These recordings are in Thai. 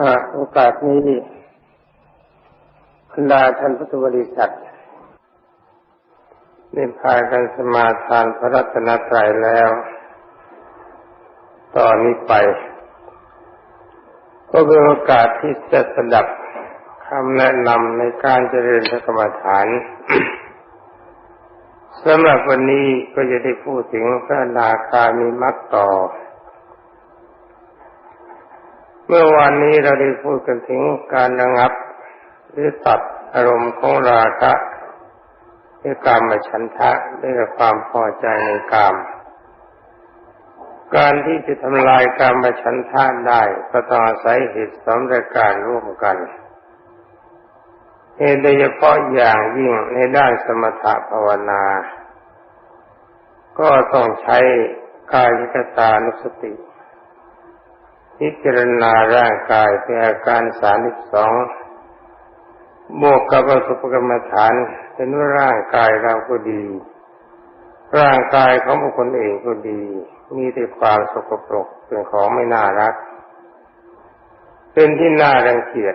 อ่าโอกาสนี้บรรดาท่านพุทธบริษัทได้พากันสมาทานพระรัตนตรัยแล้ว ตอนนี้ไป ก็เป็นโอกาสที่จะสดับคำแนะนำในการเจริญพระกรรมฐานสำหรับวันนี้ก็จะได้พูดถึงพระนาคามีมัตต่อ เมื่อวานนี้เราได้พูดกันถึงการระงับ หรือตัดอารมณ์ของราคะด้วยการมาฉันทะด้วยความพอใจในกาม การที่จะทำลายการมาฉันทะได้ก็ต้องอาศัยเหตุสองประการร่วมกันเหตุโดยเฉพาะอย่างยิ่งในด้านสมถะภาวนา ก็ต้องใช้กายกตานุสติ พิจารณาร่างกายเป็นอาการสามิสองบวกกับอสุภกรรมฐานเป็นว่าร่างกายเราก็ดี ร่างกายของบุคคลเองก็ดี มีแต่ความสกปรกเป็นของไม่น่ารัก เป็นที่น่ารังเกียจ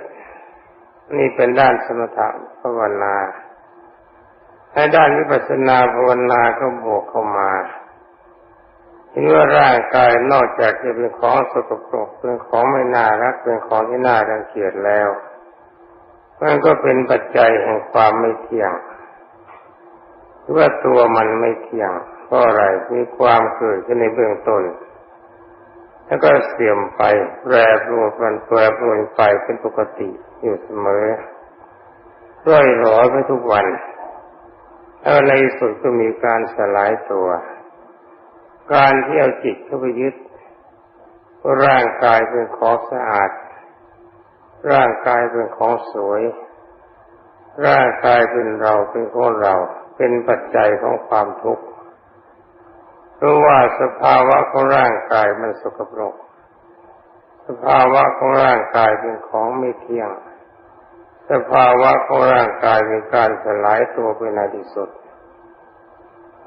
นี่เป็นด้านสมถะภาวนาในด้านวิปัสสนาภาวนาก็บวกเข้ามา เห็นว่าร่างกายนอกจากจะเป็นของสกปรกเป็นของไม่น่ารักเป็นของที่น่ารังเกียจแล้วมันก็เป็นปัจจัยแห่งความไม่เที่ยงหรือว่าตัวมันไม่เที่ยงเพราะอะไรมีความเกิดขึ้นในเบื้องต้น แล้วก็เสื่อมไปแปรปรวนแปรปรวนไปเป็นปกติอยู่เสมอร่อยหรอไปทุกวันแล้วในสุดก็มีการสลายตัว การที่เอาจิตเข้าไปยึด ร่างกายเป็นของสะอาด ร่างกายเป็นของสวย ร่างกายเป็นเราเป็นของเรา เป็นปัจจัยของความทุกข์เพราะว่าสภาวะของร่างกายมันสกปรก สภาวะของร่างกายเป็นของไม่เที่ยง สภาวะของร่างกายมีการสลายตัวไปในที่สุด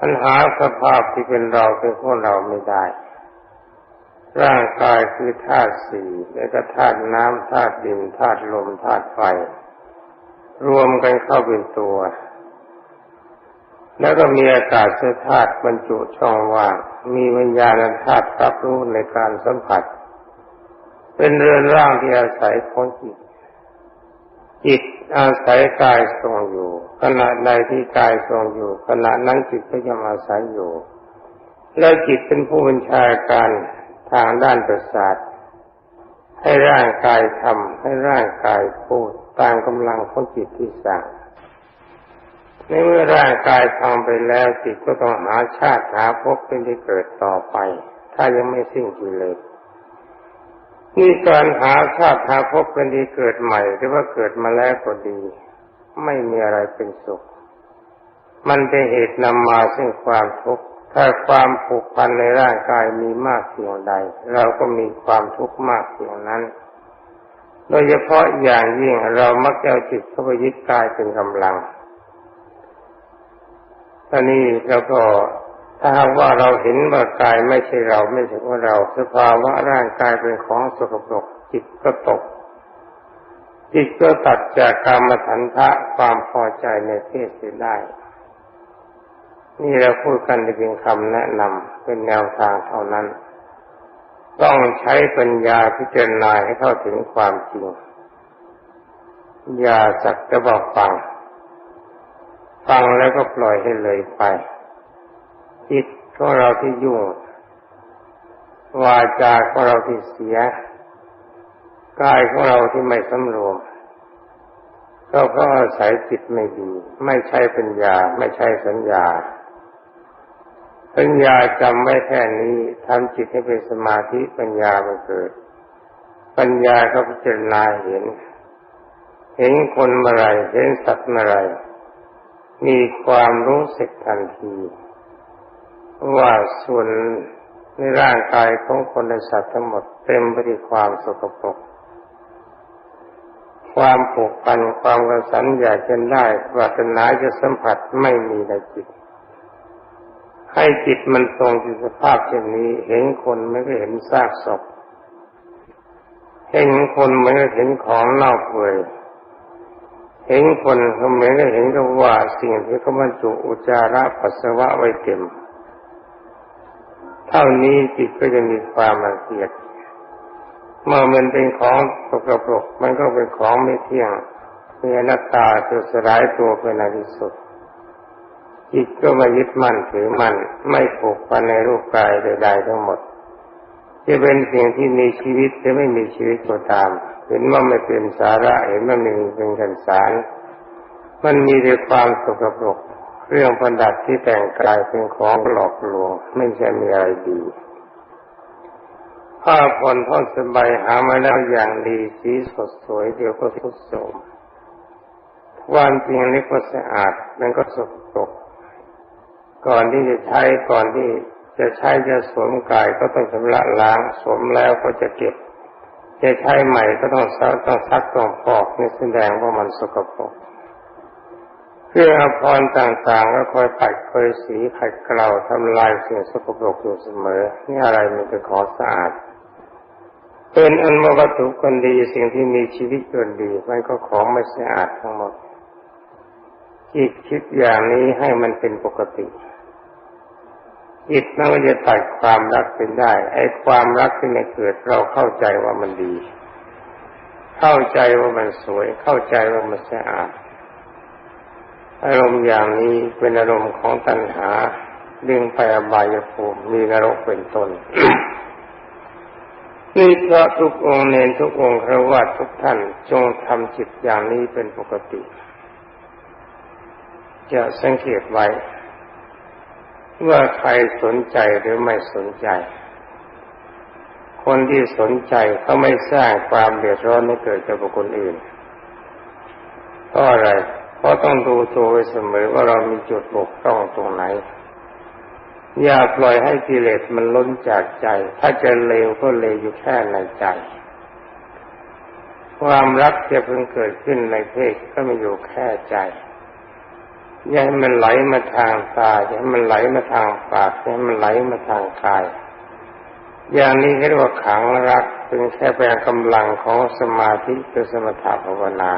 ปัญหาสภาพที่เป็นเราเป็นของเราไม่ได้ ร่างกายคือธาตุสี่และก็ธาตุน้ำธาตุดินธาตุลมธาตุไฟ รวมกันเข้าเป็นตัว แล้วก็มีอากาศธาตุบรรจุช่องว่าง มีวิญญาณธาตุรับรู้ในการสัมผัส เป็นเรือนร่างที่อาศัยของจิต จิตอาศัยกายทรงอยู่ ขณะใดที่กายทรงอยู่ ขณะนั้นจิตก็ยังอาศัยอยู่ แล้วจิตเป็นผู้บัญชาการทางด้านประสาท ให้ร่างกายทำให้ร่างกายพูดตามกำลังของจิตที่สั่งในเมื่อร่างกายพังไปแล้วจิตก็ต้องหาชาติหาภพเป็นที่เกิดต่อไป ถ้ายังไม่สิ้นกิเลส นี่การหาชาติหาพเป็นที่เกิดใหม่ หรือว่าเกิดมาแล้วก็ดี ไม่มีอะไรเป็นสุข มันเป็นเหตุนำมาซึ่งความทุกข์ถ้าความผูกพันในร่างกายมีมากเพียงใด เราก็มีความทุกข์มากเพียงนั้น โดยเฉพาะอย่างยิ่งเรามักจะเอาจิตเข้าไปยึดกายเป็นกำลังอันนี้แล้วก็ ถ้าหากว่าเราเห็นว่ากายไม่ใช่เราไม่ใช่ว่าเราสภาวะร่างกายเป็นของสกปรกจิตก็ตกจิตก็ตัดจากกรรมฐันทะความพอใจในเพศเสียได้ นี่เราพูดกันในเพียงคำแนะนำเป็นแนวทางเท่านั้น ต้องใช้ปัญญาพิจารณาให้เข้าถึงความจริง อย่าสักแต่บอกฟัง ฟังแล้วก็ปล่อยให้เลยไป จิตของเราที่ยุ่งวาจาของเราที่เสียกายของเราที่ไม่สำรวมก็เพราะอาศัยจิตไม่ดี ไม่ใช่ปัญญา ไม่ใช่สัญญา ปัญญาจำไว้แค่นี้ทำจิตให้เป็นสมาธิปัญญามันเกิด ปัญญาก็พิจารณาเห็น เห็นคนเมื่อไรเห็นสัตว์เมื่อไรมีความรู้สึกทันที ว่าส่วนในร่างกายของคนและสัตว์ทั้งหมดเต็มไปด้วยความสกปรก ความผูกพันความกระสันอยากจะได้ปรารถนาจะสัมผัสไม่มีในจิต ให้จิตมันทรงอยู่สภาพเช่นนี้ เห็นคนไม่ก็เห็นซากศพเห็นคนเหมือนกับเห็นของเน่าเปื่อยเห็นคนเขาเหมือนกับเห็นกับว่าสิ่งที่เขาบรรจุอุจาระปัสสาวะไว้เต็ม เท่านี้จิตก็จะมีความรังเกียจเมื่อมันเป็นของสกปรกมันก็เป็นของไม่เที่ยงมีอนัตตาจะสลายตัวไปในที่สุดจิตก็มายึดมั่นถือมั่นไม่ผูกพันในรูปกายใดๆทั้งหมด จะเป็นสิ่งที่มีชีวิตจะไม่มีชีวิตก็ตาม เห็นว่าไม่เป็นสาระเห็นว่าไม่เป็นกันสาร มันมีแต่ความสกปรก เรื่องประดับที่แต่งกายเป็นของหลอกลวง ไม่ใช่มีอะไรดีผ้าผ่อนท่อนสบายหามาแล้วอย่างดีสีสดสวยเดี๋ยวก็ทุดโทมความจริงนี้ก็สะอาดมันก็สกปรกก่อนที่จะใช้ก่อนที่จะใช้จะสวมกายก็ต้องชำระล้างสวมแล้วก็จะเก็บ จะใช้ใหม่ก็ต้องซักต้องซักต้องฟอกนี่แสดงว่ามันสกปรก เครื่องอภรณ์ต่างๆก็คอยปัดคอยสีขัดเกลาทำลายสิ่งสกปรกอยู่เสมอ นี่อะไรมันเป็นขอสะอาด เป็นอันวัตถุคนดีสิ่งที่มีชีวิตคนดีมันก็ของไม่สะอาดทั้งหมดจิตคิดอย่างนี้ให้มันเป็นปกติจิตมันก็จะตัดความรักเป็นได้ ไอ้ความรักที่มันเกิดเราเข้าใจว่ามันดี เข้าใจว่ามันสวย เข้าใจว่ามันสะอาด อารมณ์อย่างนี้เป็นอารมณ์ของตัณหาดึงไปอบายภูมิมีนรกเป็นต้นนี่พระทุกองค์เนนทุกองค์ครวัตทุกท่านจงทำจิตอย่างนี้เป็นปกติ จะสังเกตไว้ ว่าใครสนใจหรือไม่สนใจ คนที่สนใจเขาไม่สร้างความเดือดร้อนให้เกิดกับบุคคลอื่นเพราะอะไร ราะต้องดูตัวไว้เสมอว่าเรามีจุดบกพร่องตรงไหน อย่าปล่อยให้กิเลสมันล้นจากใจ ถ้าจะเลวก็เลวอยู่แค่ในใจ ความรักจะเพิ่งเกิดขึ้นในเพศก็ไม่อยู่แค่ใจอย่าให้มันไหลมาทางตาอย่าให้มันไหลมาทางปากอย่าให้มันไหลมาทางกาย อย่างนี้เรียกว่าขังรักเป็นแค่แปลงกำลังของสมาธิคือสมถะภาวนา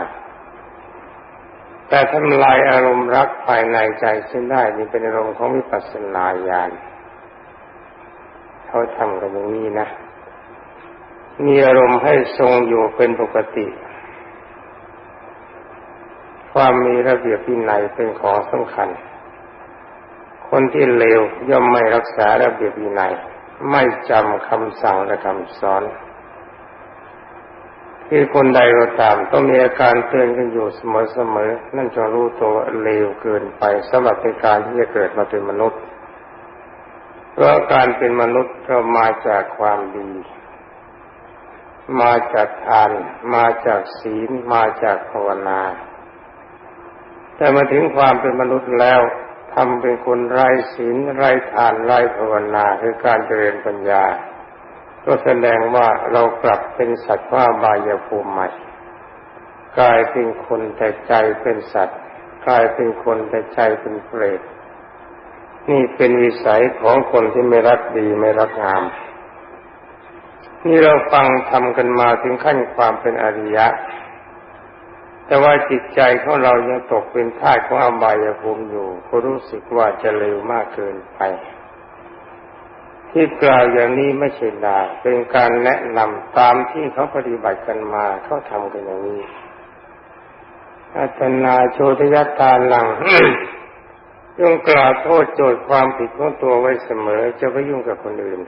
แต่ทำลายอารมณ์รักภายในใจเส้นได้นี่เป็นอารมณ์ของวิปัสสนาญาณเขาทำกันอย่างนี้นะ มีอารมณ์ให้ทรงอยู่เป็นปกติ ความมีระเบียบวินัยเป็นของสำคัญ คนที่เลวย่อมไม่รักษาระเบียบวินัย ไม่จำคำสั่งและคำสอน คือคนใดก็ตามต้องมีอาการเตือนกันอยู่เสมอๆนั่นจะรู้ตัวเลวเกินไปสำหรับในการที่จะเกิดมาเป็นมนุษย์ เพราะการเป็นมนุษย์เรามาจากความดี มาจากทาน มาจากศีล มาจากภาวนา แต่มาถึงความเป็นมนุษย์แล้วทำเป็นคนไร้ศีลไร้ทานไร้ภาวนาคือการเจริญปัญญา ก็แสดงว่าเรากลับเป็นสัตว์ว่าบายภูมิใหม่กลายเป็นคนแต่ใจเป็นสัตว์กลายเป็นคนแต่ใจเป็นเปรตนี่เป็นวิสัยของคนที่ไม่รักดีไม่รักงาม นี่เราฟังทำกันมาถึงขั้นความเป็นอริยะ แต่ว่าจิตใจของเรายังตกเป็นท่าของอบายภูมิอยู่ ก็รู้สึกว่าจะเร็วมากเกินไป ที่กล่าวอย่างนี้ไม่ใช่ดาเป็นการแนะนำตามที่เขาปฏิบัติกันมาเขาทำกันอย่างนี้อาตนาโชตยัตตาลังย่งกล่าวโทษโจทย์ความผิดของตัวไว้เสมอ จะไปยุ่งกับคนอื่น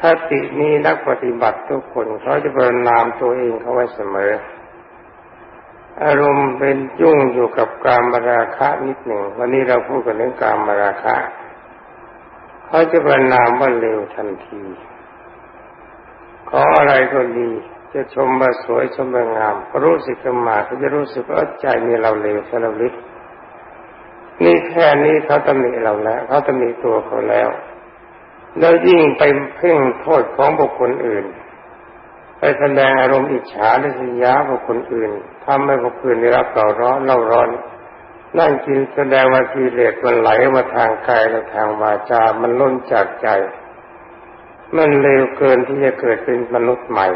คตินี้นักปฏิบัติทุกคนเขาจะประนามตัวเองเขาไว้เสมอ อารมณ์เป็นยุ่งอยู่กับการมราคะนิดหนึ่ง วันนี้เราพูดกันเรื่องการมราคะ เขาจะประนามว่าเร็วทันที ขออะไรก็ดี จะชมว่าสวยชมว่างามรู้สึกขึ้นมาเขาจะรู้สึกว่าใจมีเราเร็วสารลิกนี่แค่นี้เขาตำหนิเราแล้วเขาตำหนิตัวเขาแล้ว แล้วยิ่งไปเพ่งโทษของบุคคลอื่น ไปแสดงอารมณ์อิจฉาและสยาบุคคลอื่นทำให้บุคคลนได้รับเการ้อนเล่าร้อน นั่นกินแสดงว่ากิเลสมันไหลมาทางกายและทางวาจา มันล้นจากใจ มันเร็วเกินที่จะเกิดเป็นมนุษย์ใหม่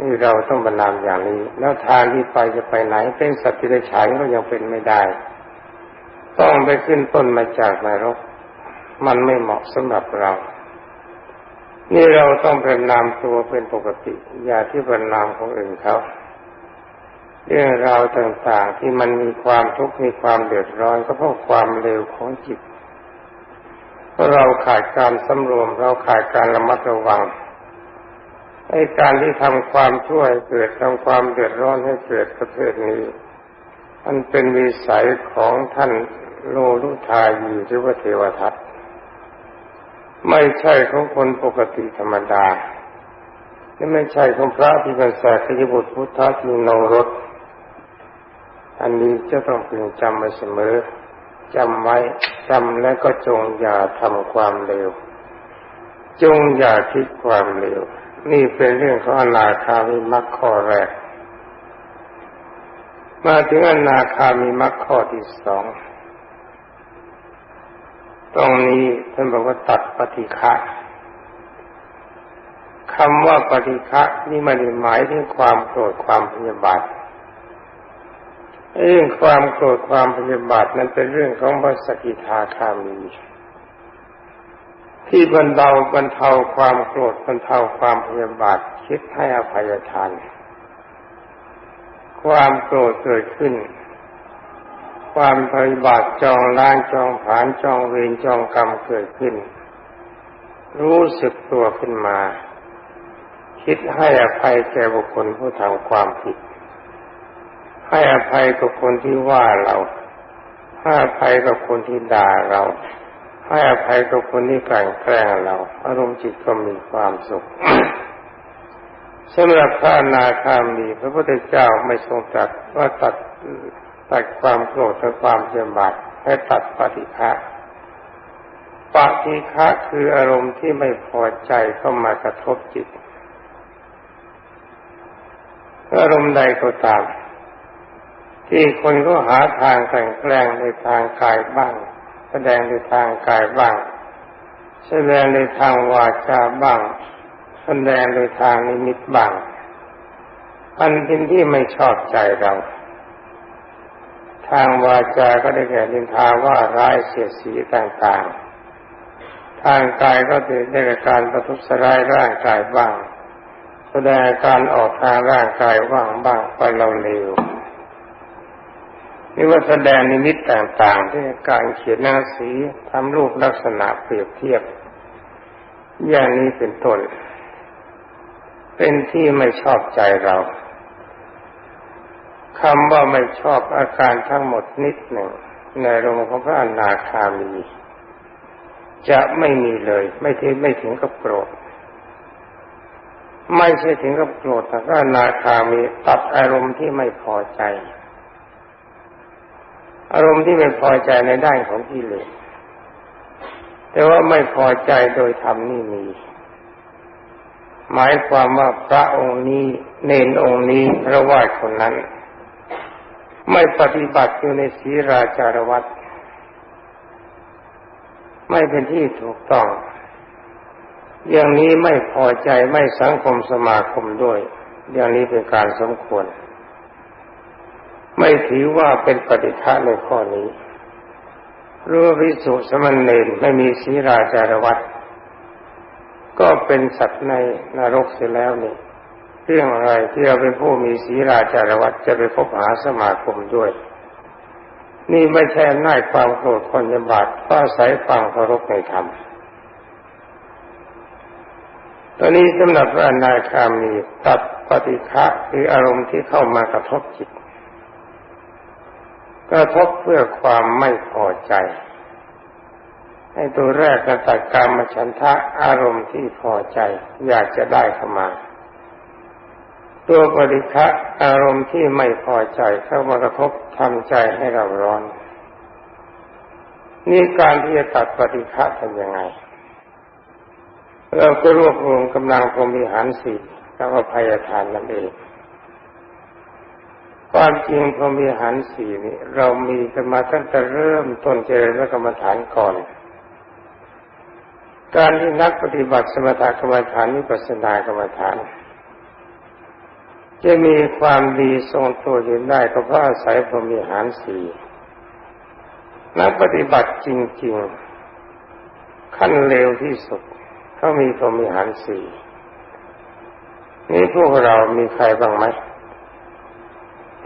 นี่เราต้องบรรนามอย่างนี้ แล้วทางที่ไปจะไปไหน เป็นสัตว์ที่ได้ฉายก็ยังเป็นไม่ได้ ต้องไปขึ้นต้นมาจากนรก มันไม่เหมาะสำหรับเรา นี่เราต้องเป็นนามตัวเป็นปกติ อย่าที่เป็นนามของอื่นเขา เรื่องราวต่างๆที่มันมีความทุกข์มีความเดือดร้อนก็เพราะความเร็วของจิตเพราะเราขาดการสำรวมเราขาดการระมัดระวังไอ้การที่ทำความช่วยเกิดทำความเดือดร้อนให้เกิดประเทนี้มันเป็นวิสัยของท่านโลลุทายีหรือว่าเทวทัตไม่ใช่ของคนปกติธรรมดาและไม่ใช่ของพระที่เป็นแสาคยบุตรพุทธทิโนรส อันนี้จะต้องพึงจำไว้เสมอจำไว้จำแล้วก็จงอย่าทำความเร็ว จงอย่าคิดความเร็ว นี่เป็นเรื่องของอนาคามิมัคข้อแรก มาถึงอนาคามิมัคข้อที่สองตรงนี้ท่านบอกว่าตัดปฏิฆะคำว่าปฏิฆะนี่ม่ได้หมายถึงความโกรธความพยาบาท เรื่องความโกรธความพยาบาทนั้นเป็นเรื่องของพระสกิทาคามี ที่บรรเทาบรรเทาความโกรธบรรเทาความพยาบาทคิดให้อภัยทาน ความโกรธเกิดขึ้น ความพยาบาทจองล้างจองผานจองเวรจองกรรมเกิดขึ้น รู้สึกตัวขึ้นมา คิดให้อภัยแก่บุคคลผู้ทำความผิด ให้อภัยกับคนที่ว่าเราให้อภัยกับคนที่ด่าเรา ให้อภัยกับคนที่กลั่นแกล้งเรา อารมณ์จิตก็มีความสุขสำหรับพระนาคามีพระพุทธเจ้าไม่ทรงตรัสว่าตัดตัดความโกรธและความเจ็บาดให้ตัดปฏิฆะปฏิฆะคืออารมณ์ที่ไม่พอใจเข้ามากระทบจิต อารมณ์ใดก็ตาม ที่คนก็หาทางแต่งแกล้งในทางกายบ้าง แสดงในทางกายบ้าง แสดงในทางวาจาบ้าง แสดงในทางนิมิตบ้าง อันเป็นที่ไม่ชอบใจเรา ทางวาจาก็ได้แก่ดินทาว่าร้ายเสียสีต่างๆ ทางกายก็ได้แก่การประทุษร้ายร่างกายบ้าง แสดงการออกทางร่างกายว่างบ้างไปเราเลว นี่ว่าแสดงนิมิตต่างๆที่การเขียนหน้าสีทำรูปลักษณะเปรียบเทียบ อย่างนี้เป็นต้นเป็นที่ไม่ชอบใจเราคำว่าไม่ชอบอาการทั้งหมดนิดหนึ่ง ในโรงพระอนาคามี จะไม่มีเลย ไม่ถึงไม่ถึงกับโกรธ ไม่ใช่ถึงกับโกรธแต่พระอนาคามีตัดอารมณ์ที่ไม่พอใจ อารมณ์ที่ไม่พอใจในด้านของกิเลสแต่ว่าไม่พอใจโดยธรรมนี่มี หมายความว่าพระองค์นี้ เนนองค์นี้พระวาคนนั้น ไม่ปฏิบัติอยู่ในศีราจารวัตไม่เป็นที่ถูกต้อง อย่างนี้ไม่พอใจไม่สังคมสมาคมด้วย อย่างนี้เป็นการสมควร ไม่ถือว่าเป็นปฏิฆะในข้อนี้รู้วิสุสมณเณรไม่มีศีราจารวัตก็เป็นสัตว์ในนรกเสียแล้วนี่เรื่องอะไรที่เราเป็นผู้มีศีราจารวัตจะไปพบหาสมาคมด้วย นี่ไม่ใช่น่ายความโกรธคนยบาทก็อาศัยความเคารพในธรรมตอนนี้สำหรับพระนาคามีตัดปฏิฆะคืออารมณ์ที่เข้ามากระทบจิต กระทบเพื่อความไม่พอใจ ให้ตัวแรกกระตัดการมฉันทะอารมณ์ที่พอใจ อยากจะได้เข้ามา ตัวปริฆะอารมณ์ที่ไม่พอใจเข้ามากระทบทำใจให้เราร้อน นี่การที่จะตัดปฏิฆะทำยังไง เราก็รวบรวมกำลังพรมีหารสี่แล้วก็พยาทานนั่นเอง ความจริงพรมีหันสี่นี้เรามีกันมาตั้งแต่เริ่มต้นเจริญกรรมฐานก่อน การที่นักปฏิบัติสมถกรรมฐานวิปัสนากรรมฐานจะมีความดีทรงตัวอยู่ได้ก็เพราะอาศัยพรมีหารสี่นักปฏิบัติจริงๆ ขั้นเร็วที่สุดเขามีพรมีหารสี่นี่พวกเรามีใครบ้างไหม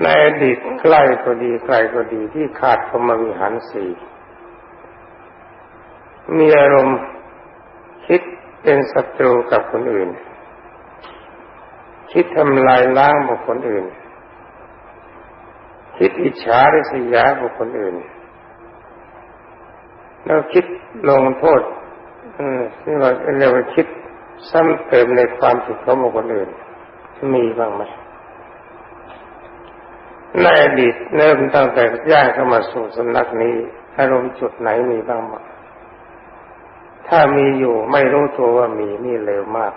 ในอดีตใกล้ก็ดีไกลก็ดีที่ขาดพรมวิหารสี่มีอารมณ์คิดเป็นศัตรูกับคนอื่น คิดทำลายล้างบุคคลอื่น คิดอิจฉาริษยาบุคคลอื่น แล้วคิดลงโทษนี่เราเรียกว่าคิดซ้ำเติมในความผิดของบุคคลอื่น มีบ้างไหม ในอดีตเริ่มตั้งแต่ย่างเข้ามาสู่สำนักนี้อารมณ์จุดไหนมีบ้างไหมถ้ามีอยู่ไม่รู้ตัวว่ามีนี่เร็วมาก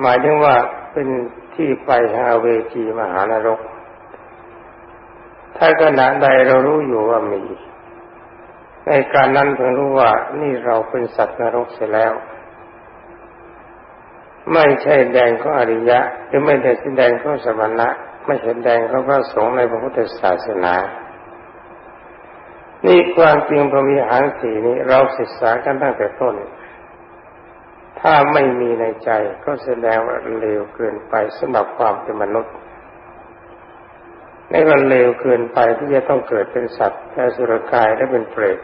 หมายถึงว่าเป็นที่ไปแห่งเวจีมหานรก ถ้าขณะใดเรารู้อยู่ว่ามี ในการนั้นถึงรู้ว่านี่เราเป็นสัตว์นรกเสียแล้ว ไม่ใช่แดงก็อริยะหรือไม่ได้แสดงก็สมณะ ไม่ใช่แดงก็พระสงฆ์ในพระพุทธศาสนา นี่ความจริงพระวิหารสีนี้เราศึกษากันตั้งแต่ต้น ถ้าไม่มีในใจก็แสดงว่าเลวเกินไปสำหรับความเป็นมนุษย์นี่ก็เลวเกินไปที่จะต้องเกิดเป็นสัตว์แ่สุรกายและเป็นเปรต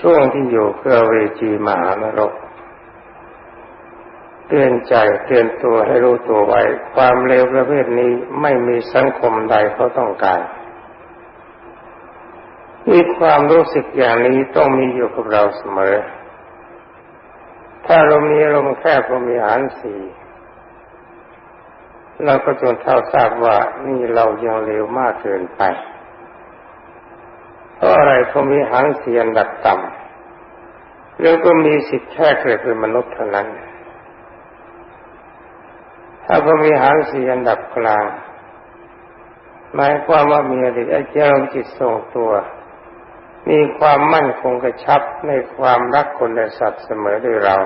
ช่วงที่อยู่เพื่อเวจีมหานรก เตือนใจเตือนตัวให้รู้ตัวไว้ ความเลวประเภทนี้ไม่มีสังคมใดเขาต้องการมีความรู้สึกอย่างนี้ต้องมีอยู่กับเราเสมอ ถ้าเรามีลมแค่พรมีหารสี่เราก็จนเท่าทราบว่านี่เรายังเร็วมากเกินไป เพราะอะไรเพราะมีหารสี่อันดับต่ำแล้วก็มีสิทธิ์แค่เกิดเป็นมนุษย์เท่านั้น ถ้าพรมีหารสี่อันดับกลางหมายความว่ามีอดีตไอ้เจ้าจิตทรงตัว มีความมั่นคงกระชับในความรักคนและสัตว์เสมอด้วยเรา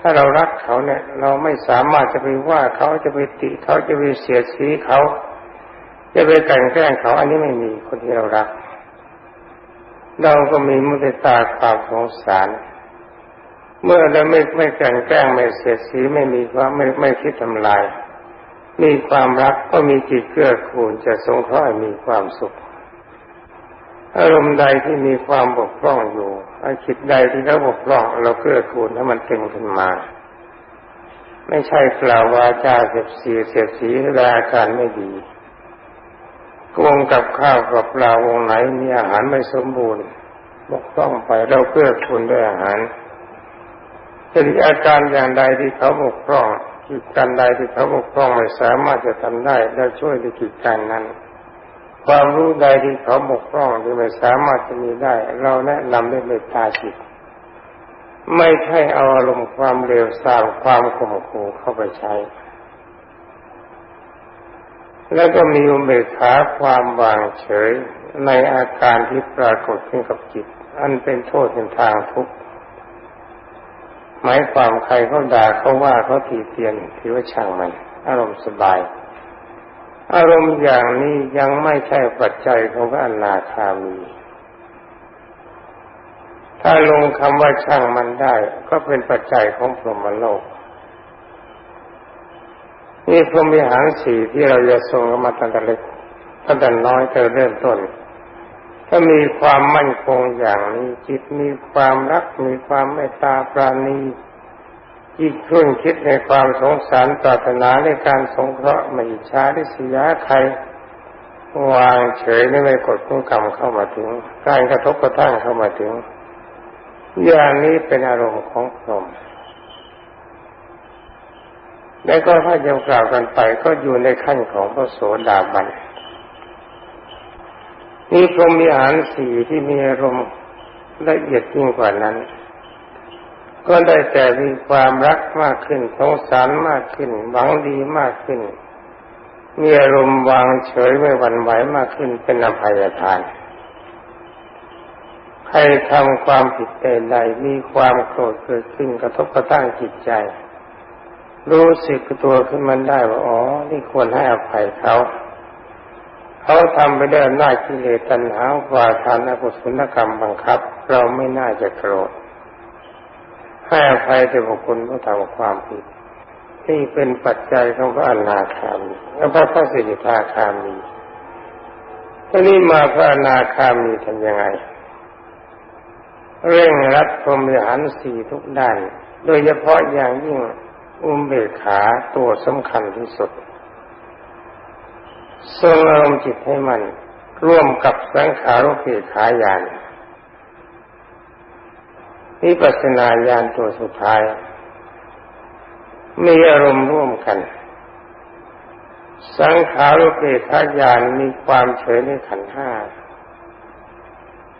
ถ้าเรารักเขาเนี่ย เราไม่สามารถจะไปว่าเขาจะไปติเขาจะไปเสียสีเขา จะไปแต่งแกล้งเขา อันนี้ไม่มีคนที่เรารัก เราก็มีมุติตาความสงสาร เมื่อเราไม่ไม่แต่งแกล้งไม่เสียสีไม่มีความไม่ไม่คิดทำลาย มีความรักก็มีจิตเกื้อกูลจะสงเคราะห์มีความสุข อารมณ์ใดที่มีความบกพร่องอยู่อาคิดใดที่เขาบกพร่องเราเกื้อกูลให้มันเต็มขึ้นมา ไม่ใช่กล่าววาจาเสียสีเสียสีแลาการไม่ดีกวงกับข้าวกับปลาวงไหนมีอาหารไม่สมบูรณ์บกพร่องไปเราเกื้อกูลด้วยอาหารเป็นอาการอย่างใดที่เขาบกพร่อง กิจการใดที่เขาบกพร่องไม่สามารถจะทำได้เราช่วยในกิจการนั้น ความรู้ใดที่เขาบกพร่องหรือไม่สามารถจะมีได้ เราแนะนำด้วยเมตตาจิต ไม่ใช่เอาอารมณ์ความเร็วสร้างความขมขู่เข้าไปใช้ แล้วก็มีอุเบกขาความวางเฉยในอาการที่ปรากฏขึ้นกับจิต อันเป็นโทษเป็นทางทุกข์ หมายความใครเขาด่าเขาว่าเขาตีเตียนถือว่าช่างมัน อารมณ์สบาย อารมณ์อย่างนี้ยังไม่ใช่ปัจจัยของพระอนาคามี ถ้าลงคำว่าช่างมันได้ ก็เป็นปัจจัยของพรหมโลกนี่พรหมิหารสี่ที่เราจะทรงมาตั้งแต่เล็กตั้งแต่น้อยเธอเริ่มต้น ถ้ามีความมั่นคงอย่างนี้ จิตมีความรักมีความเมตตาปราณีจิตรุ่นคิดในความสงสารปรารถนาในการสงเคราะห์ไม่ช้าได้สียาใคร วางเฉยไม่ไม่กดข้กรรมเข้ามาถึงการกระทบกระทั่งเข้ามาถึง อย่างนี้เป็นอารมณ์ของพรหมแล้ก็ถ้าจะกล่าวกันไปก็อยู่ในขั้นของพระโสดาบัน นี่พรหมมีอาหารสี่ที่มีอารมณ์ละเอียดยิ่งกว่านั้น ก็ได้แต่มีความรักมากขึ้นสงสารมากขึ้นหวังดีมากขึ้น มีอารมณ์วางเฉยไม่หวั่นไหวมากขึ้นเป็นอภัยทานขรทำความผิดใดๆมีความโกรธเกิดขึ้นกระทบกระทั่งจิตใจ รู้สึกตัวขึ้นมันได้ว่าอ๋อ นี่ควรให้อภัยเขา เขาทำไปได้หน้ากิเลสตัณหาวาทานอกุศลกรรมบังคับ เราไม่น่าจะโกรธให้อภัยแต่บุคคลผู้ทำความผิดที่เป็นปัจจัยของพระอนาคามีและพระพระสิทธาคามีทีนี้มาพระอนาคามีทำยังไง เร่งรัดพรมิหารสี่ทุกด้าน โดยเฉพาะอย่างยิ่งอุมเบกขาตัวสำคัญที่สุด ทรงอารมณ์จิตให้มันร่วมกับสังขารุเกขาญาณนิปัสนาญาณตัวสุดท้าย มีอารมณ์ร่วมกัน สังขารุเกขาญาณมีความเฉยในขันห้า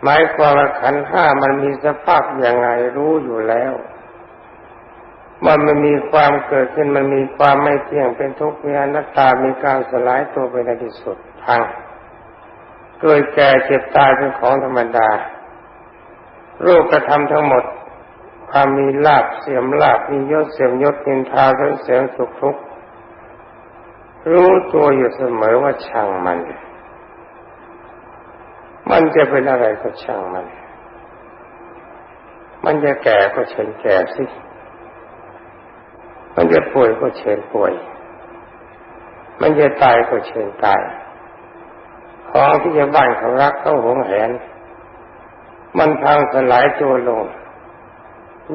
หมายความว่าขันห้ามันมีสภาพอย่างไรรู้อยู่แล้ว มันมันมีความเกิดขึ้นมันมีความไม่เที่ยงเป็นทุกข์มีอนัตตามีการสลายตัวไปในที่สุดทางเกิดแก่เจ็บตายเป็นของธรรมดารูปกระทำทั้งหมด ความมีลาบเสียมลาบมียศเสียมยศนินทาเสียงสุขทุกข์รู้ตัวอยู่เสมอว่าช่างมัน มันจะเป็นอะไรก็ช่างมัน มันจะแก่ก็เชิญแก่สิ มันจะป่วยก็เชิญป่วย มันจะตายก็เชิญตาย ของที่จะบ้านเขารักเขาหวงแหน มันพังสลายตัวลง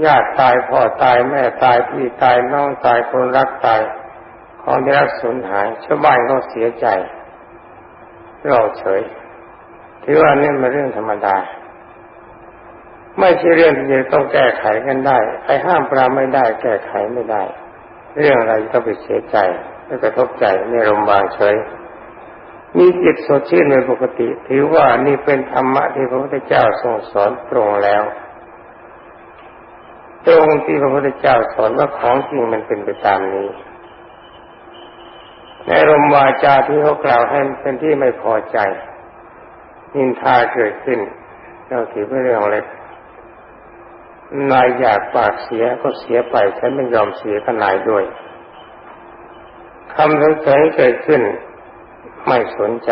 ญาติตายพ่อตายแม่ตายพี่ตายน้องตายคนรักตาย ของที่รักสูญหายชาวบ้านก็เสียใจ เราเฉยถือว่านี่เป็นเรื่องธรรมดา ไม่ใช่เรื่องที่จะต้องแก้ไขกันได้ใครห้ามปรามไม่ได้ แก้ไขไม่ได้ เรื่องอะไรต้องไปเสียใจไม่กระทบใจไม่รมบางเฉยมีจิตสดชื่นในปกติ ถือว่านี่เป็นธรรมะที่พระพุทธเจ้าทรงสอนตรงแล้ว ตรงที่พระพุทธเจ้าสอนว่าของจริงมันเป็นไปตามนี้ ในรมวาจาที่เขากล่าวให้เป็นที่ไม่พอใจนินทาเกิดขึ้นเราถือเป็นเรื่องเล็ก นายอยากปากเสียก็เสียไปฉันไม่ยอมเสียกับนายด้วยคำสงสัยเกิดขึ้นไม่สนใจ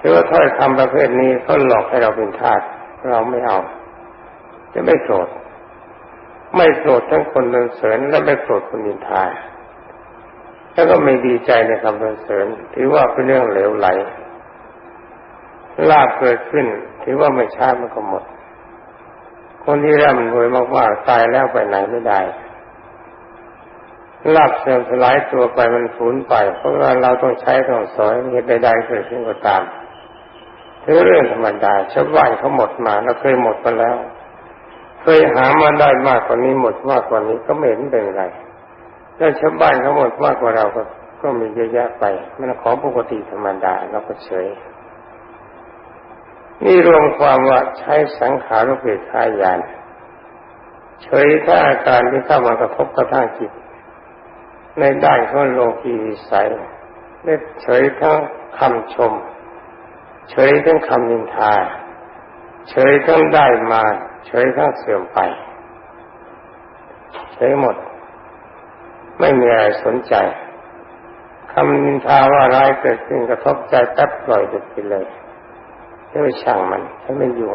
ถือว่าถ้อยคำประเภทนี้เขาหลอกให้เราเป็นทาสเราไม่เอา จะไม่โกรธไม่โกรธทั้งคนดินเสริญและไม่โกรธคนนินทาแล้วก็ไม่ดีใจในคำดินเสริญถือว่าเป็นเรื่องเหลวไหลลาบเกิดขึ้น ถือว่าไม่ช้ามันก็หมด คนที่ร่ำรวยมากๆตายแล้วไปไหนไม่ได้ลาบเสื่อมสลายตัวไปมันสูญไป เพราะว่าเราต้องใช้ต้องสอยเหตุใดๆเกิดขึ้นก็ตามถือเรื่องธรรมดาชาวบ้านเขาหมดมาเราเคยหมดไปแล้ว เคยหามาได้มากกว่านี้หมดมากกว่านี้ก็ไม่เห็นเป็นไรแล้วชาวบ้านเขาหมดมากกว่าเราก็ก็มีเยอะแยะไป มันของปกติธรรมดาเราก็เฉย นี่รวมความว่าใช้สังขารเปรตขายานเฉยถ้าอาการที่เข้ามากระทบกระทั่งจิต ในด้านของโลกีวิสัยได้เฉยทั้งคำชม เฉยทั้งคำนินทา เฉยทั้งได้มา เฉยทั้งเสื่อมไป เฉยหมด ไม่มีอะไรสนใจคำนินทาว่าร้ายเกิดขึ้นกระทบใจแป๊บปล่อยเด็ดไปเลย ไม่ไปช่างมันฉันไม่อยู่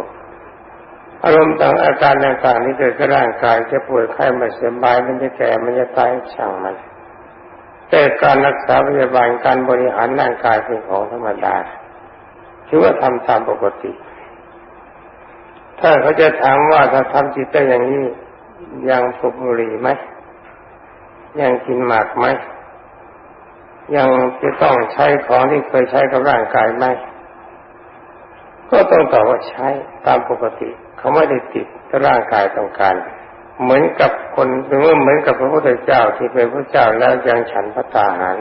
อารมณ์ต่างอาการต่างๆที่เกิดกับร่างกายจะป่วยไข้ไม่สบายมันจะแก่มันจะตายช่างมัน แต่การรักษาพยาบาลการบริหารร่างกายเป็นของธรรมดาถือว่าทำตามปกติ ถ้าเขาจะถามว่าถ้าทำจิตได้อย่างนี้ยังสูบบุหรี่ไหมยังกินหมากไหมยังจะต้องใช้ของที่เคยใช้กับร่างกายไหม ก็ต้องตอบว่าใช้ตามปกติ เขาไม่ได้ติดถ้าร่างกายต้องการ เหมือนกับคนหรือว่าเหมือนกับพระพุทธเจ้าที่เป็นพระเจ้าแล้วยังฉันพระตาหาร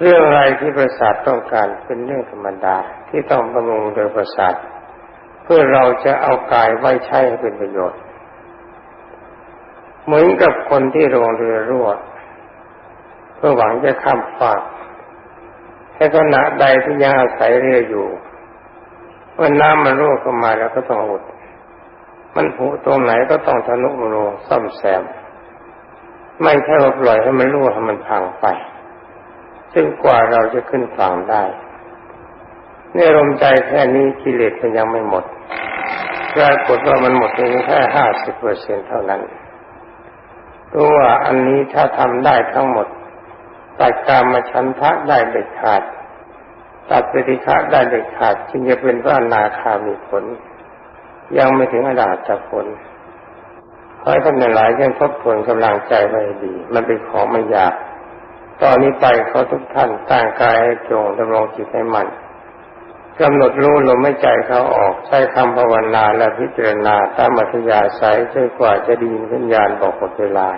เรื่องอะไรที่ประสาทต้องการเป็นเรื่องธรรมดาที่ต้องบำรุงโดยประสาทเพื่อเราจะเอากายไว้ใช้ให้เป็นประโยชน์ เหมือนกับคนที่ลงเรือรั่วเพื่อหวังจะข้ามฟาก แค่ขณะใดที่ยังอาศัยเรืออยู่ว่าน้ำมันรั่วเข้ามาแล้วก็ต้องอุด มันผุตรงไหนก็ต้องทะนุโรซ่อมแซม ไม่ใช่ว่าปล่อยให้มันรั่วให้มันพังไป ซึ่งกว่าเราจะขึ้นฝั่งได้เนี่ยลมใจแค่นี้กิเลสมันยังไม่หมดปรากฏว่ามันหมดเพียงแค่ห้าสิบเปอร์เซ็นเท่านั้นรู้ว่าอันนี้ถ้าทำได้ทั้งหมด ตัดการมาชันทะได้เด็ดขาด ตัดปฏิฆะได้เด็ดขาด จึงจะเป็นพระอนาคามีผล ยังไม่ถึงอรหัตผลขอให้ท่านหลายยังทบทวนกำลังใจไว้ดี มันเป็นของไม่ยาก ตอนนี้ไปเขาทุกท่านตั้งกายให้ตรงดำรงจิตให้มันกำหนดรู้ลมไม่ใจเขาออกใช้คำภาวนาและพิจารณาตามมัธยาศัยจนกว่าจะดีวิญญาณบอกหมดเวลา